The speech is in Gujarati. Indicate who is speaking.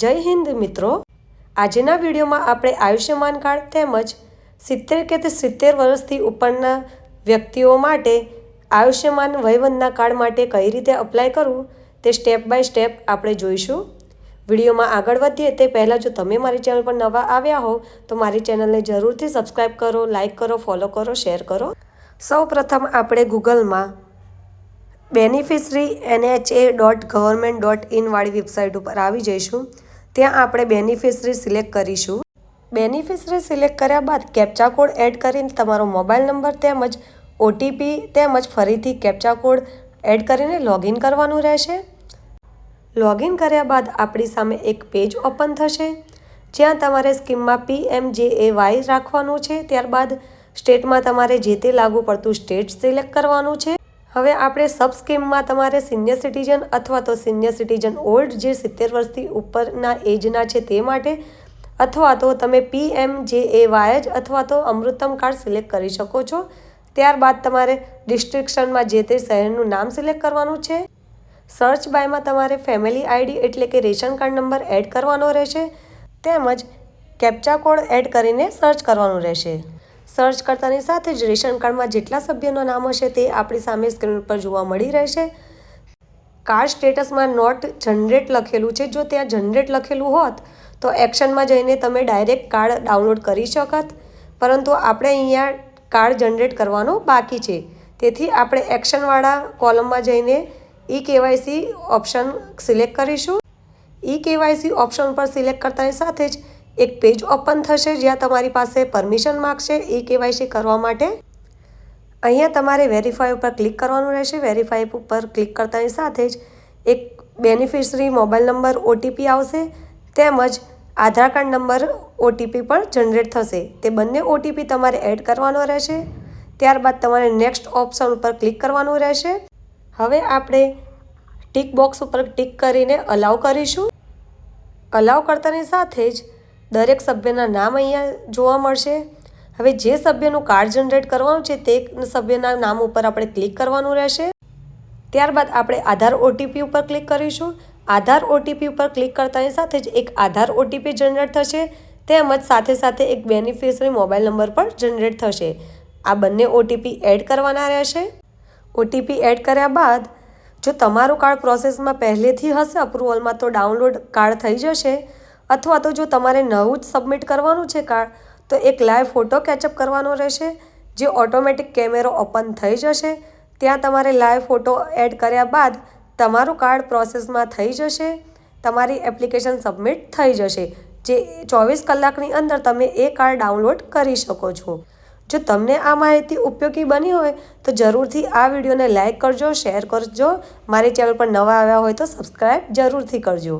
Speaker 1: જય હિન્દ મિત્રો. આજના વિડીયોમાં આપણે આયુષ્યમાન કાર્ડ તેમજ સિત્તેર કે સિત્તેર વર્ષથી ઉપરના વ્યક્તિઓ માટે આયુષ્યમાન વયવંદના કાર્ડ માટે કઈ રીતે અપ્લાય કરવું તે સ્ટેપ બાય સ્ટેપ આપણે જોઈશું. વિડીયોમાં આગળ વધીએ તે પહેલાં જો તમે મારી ચેનલ પર નવા આવ્યા હો, તો મારી ચેનલને જરૂરથી સબસ્ક્રાઈબ કરો લાઇક કરો ફોલો કરો શેર કરો. સૌ પ્રથમ આપણે ગૂગલમાં beneficiary NHA dot government dot ઇનવાળી website ઉપર આવી જઈશું. ત્યાં આપણે બેનિફિશરી સિલેક્ટ કરીશું. બેનિફિશરી સિલેક્ટ કર્યા બાદ કેપ્ચા કોડ એડ કરીને તમારો મોબાઈલ નંબર તેમજ ઓટીપી તેમજ ફરીથી કેપ્ચા કોડ એડ કરીને લોગિન કરવાનું રહેશે. લોગિન કર્યા બાદ આપણી સામે એક પેજ ઓપન થશે, જ્યાં તમારે સ્કીમમાં પી એમ જે એ વાય રાખવાનું છે. ત્યારબાદ સ્ટેટમાં તમારે જે તે લાગુ પડતું સ્ટેટ સિલેક્ટ કરવાનું છે. હવે આપણે સબ સ્કીમમાં તમારે સિનિયર સિટીઝન અથવા તો સિનિયર સિટીઝન ઓલ્ડ જે સિત્તેર વર્ષથી ઉપરના એજના છે તે માટે અથવા તો તમે પી એમ જે એ વાય જ અથવા તો અમૃતમ કાર્ડ સિલેક્ટ કરી શકો છો. ત્યારબાદ તમારે ડિસ્ટ્રિક્શનમાં જે તે શહેરનું નામ સિલેક્ટ કરવાનું છે. સર્ચ બાયમાં તમારે ફેમિલી આઈડી એટલે કે રેશન કાર્ડ નંબર એડ કરવાનો રહેશે. તેમજ કેપ્ચા કોડ એડ કરીને સર્ચ કરવાનું રહેશે. સર્ચ કરતાની સાથે જ રેશન કાર્ડમાં જેટલા સભ્યોના નામ હશે તે આપણી સામે સ્ક્રીન પર જોવા મળી રહેશે. કાર્ડ સ્ટેટસમાં નોટ જનરેટ લખેલું છે. જો ત્યાં જનરેટ લખેલું હોત, તો એક્શનમાં જઈને તમે ડાયરેક્ટ કાર્ડ ડાઉનલોડ કરી શકત. પરંતુ આપણે અહીંયા કાર્ડ જનરેટ કરવાનો બાકી છે. તેથી આપણે એક્શનવાળા કોલમમાં જઈને ઈ કેવાયસી ઓપ્શન સિલેક્ટ કરીશું. ઈ કેવાયસી ઓપ્શન પર સિલેક્ટ કરતાની સાથે જ એક પેજ ઓપન થશે જ્યાં તમારી પાસે પરમિશન માગશે એ કેવાયસી કરવા માટે. અહીંયા તમારે વેરીફાઈ ઉપર ક્લિક કરવાનું રહેશે. વેરીફાઈ ઉપર ક્લિક કરતાની સાથે જ એક બેનિફિશરી મોબાઈલ નંબર ઓટીપી આવશે. તેમજ આધાર કાર્ડ નંબર ઓટીપી પણ જનરેટ થશે. તે બંને ઓટીપી તમારે એડ કરવાનો રહેશે. ત્યારબાદ તમારે નેક્સ્ટ ઓપ્શન ઉપર ક્લિક કરવાનું રહેશે. હવે આપણે ટીક બોક્સ ઉપર ટીક કરીને અલાઉ કરીશું. અલાઉ કરતાની સાથે જ દરેક સભ્યના નામ અહીંયા જોવા મળશે. હવે જે સભ્યનું કાર્ડ જનરેટ કરવાનું છે, તે સભ્યના નામ ઉપર આપણે ક્લિક કરવાનું રહેશે. ત્યારબાદ આપણે આધાર ઓટીપી ઉપર ક્લિક કરીશું. આધાર ઓટીપી ઉપર ક્લિક કરતાની સાથે જ એક આધાર ઓટીપી જનરેટ થશે. તેમજ સાથે સાથે એક બેનિફિશરી મોબાઈલ નંબર પર જનરેટ થશે. આ બંને ઓટીપી એડ કરવાના રહેશે. ઓટીપી એડ કર્યા બાદ જો તમારું કાર્ડ પ્રોસેસમાં પહેલેથી હશે, અપ્રુવલમાં તો ડાઉનલોડ કાર્ડ થઈ જશે. અથવા તો જો તમારે નવું જ સબમિટ કરવાનું છે કાર્ડ, તો એક લાઈવ ફોટો કેચઅપ કરવાનો રહેશે, જે ઓટોમેટિક કેમેરો ઓપન થઈ જશે. ત્યાં તમારે લાઈવ ફોટો એડ કર્યા બાદ તમારું કાર્ડ પ્રોસેસમાં થઈ જશે. તમારી એપ્લિકેશન સબમિટ થઈ જશે, જે ચોવીસ કલાકની અંદર તમે એ કાર્ડ ડાઉનલોડ કરી શકો છો. જો તમને આ માહિતી ઉપયોગી બની હોય, તો જરૂરથી આ વિડીયોને લાઇક કરજો, શેર કરજો. મારી ચેનલ પર નવા આવ્યા હોય તો સબસ્ક્રાઈબ જરૂરથી કરજો.